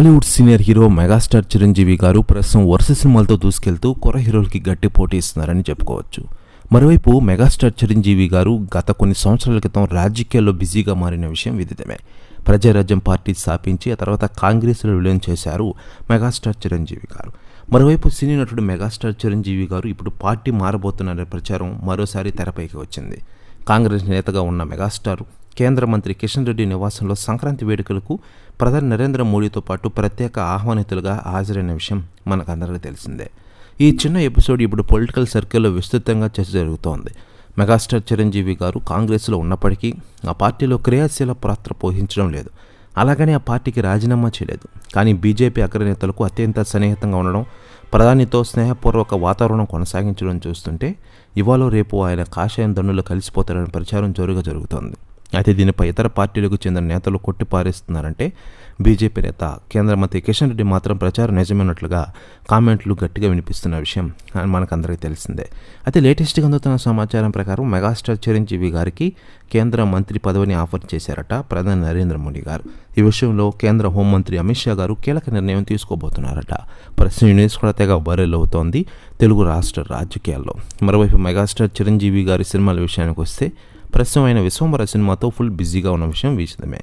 Tollywood senior hero megastar Chiranjeevi garu ప్రస్తుతం వరుస సినిమాలతో దూసుకెళ్తూ కొర హీరోలకి గట్టి పోటీ ఇస్తున్నారని చెప్పుకోవచ్చు. మరోవైపు మెగాస్టార్ చిరంజీవి గారు గత కొన్ని సంవత్సరాల క్రితం రాజకీయాల్లో బిజీగా మారిన విషయం విదితమే. ప్రజారాజ్యం పార్టీ స్థాపించి ఆ తర్వాత కాంగ్రెస్లో విలీనం చేశారు మెగాస్టార్ చిరంజీవి గారు. మరోవైపు సినీ నటుడు మెగాస్టార్ చిరంజీవి గారు ఇప్పుడు పార్టీ మారబోతున్నారనే ప్రచారం మరోసారి తెరపైకి వచ్చింది. కాంగ్రెస్ నేతగా ఉన్న మెగాస్టార్ కేంద్ర మంత్రి కిషన్ రెడ్డి నివాసంలో సంక్రాంతి వేడుకలకు ప్రధాని నరేంద్ర మోడీతో పాటు ప్రత్యేక ఆహ్వానితులుగా హాజరైన విషయం మనకందరికీ తెలిసిందే. ఈ చిన్న ఎపిసోడ్ ఇప్పుడు పొలిటికల్ సర్కిల్లో విస్తృతంగా చర్చ జరుగుతోంది. మెగాస్టార్ చిరంజీవి గారు కాంగ్రెస్లో ఉన్నప్పటికీ ఆ పార్టీలో క్రియాశీల పాత్ర పోషించడం లేదు. అలాగని ఆ పార్టీకి రాజీనామా చేయలేదు. కానీ బీజేపీ అగ్రనేతలకు అత్యంత సన్నిహితంగా ఉండడం ప్రధానితో స్నేహపూర్వక వాతావరణం కొనసాగించడం చూస్తుంటే ఇవాళ రేపు ఆయన కాషాయం దండులు కలిసిపోతారనే ప్రచారం జోరుగా జరుగుతోంది. అయితే దీనిపై ఇతర పార్టీలకు చెందిన నేతలు కొట్టిపారేస్తున్నారంటే బీజేపీ నేత కేంద్ర మంత్రి కిషన్ రెడ్డి మాత్రం ప్రచారం నిజమైనట్లుగా కామెంట్లు గట్టిగా వినిపిస్తున్న విషయం మనకందరికీ తెలిసిందే. అయితే లేటెస్ట్గా అందుతున్న సమాచారం ప్రకారం మెగాస్టార్ చిరంజీవి గారికి కేంద్ర మంత్రి పదవిని ఆఫర్ చేశారట ప్రధాని నరేంద్ర మోడీ గారు. ఈ విషయంలో కేంద్ర హోంమంత్రి అమిత్ షా గారు కీలక నిర్ణయం తీసుకోబోతున్నారట. ప్రస్తుతం న్యూస్ కూడా తెగ వైరల్ అవుతోంది తెలుగు రాష్ట్ర రాజకీయాల్లో. మరోవైపు మెగాస్టార్ చిరంజీవి గారి సినిమాల విషయానికి వస్తే ప్రస్తుతం ఆయన విశ్వంబర సినిమాతో ఫుల్ బిజీగా ఉన్న విషయం విషితమే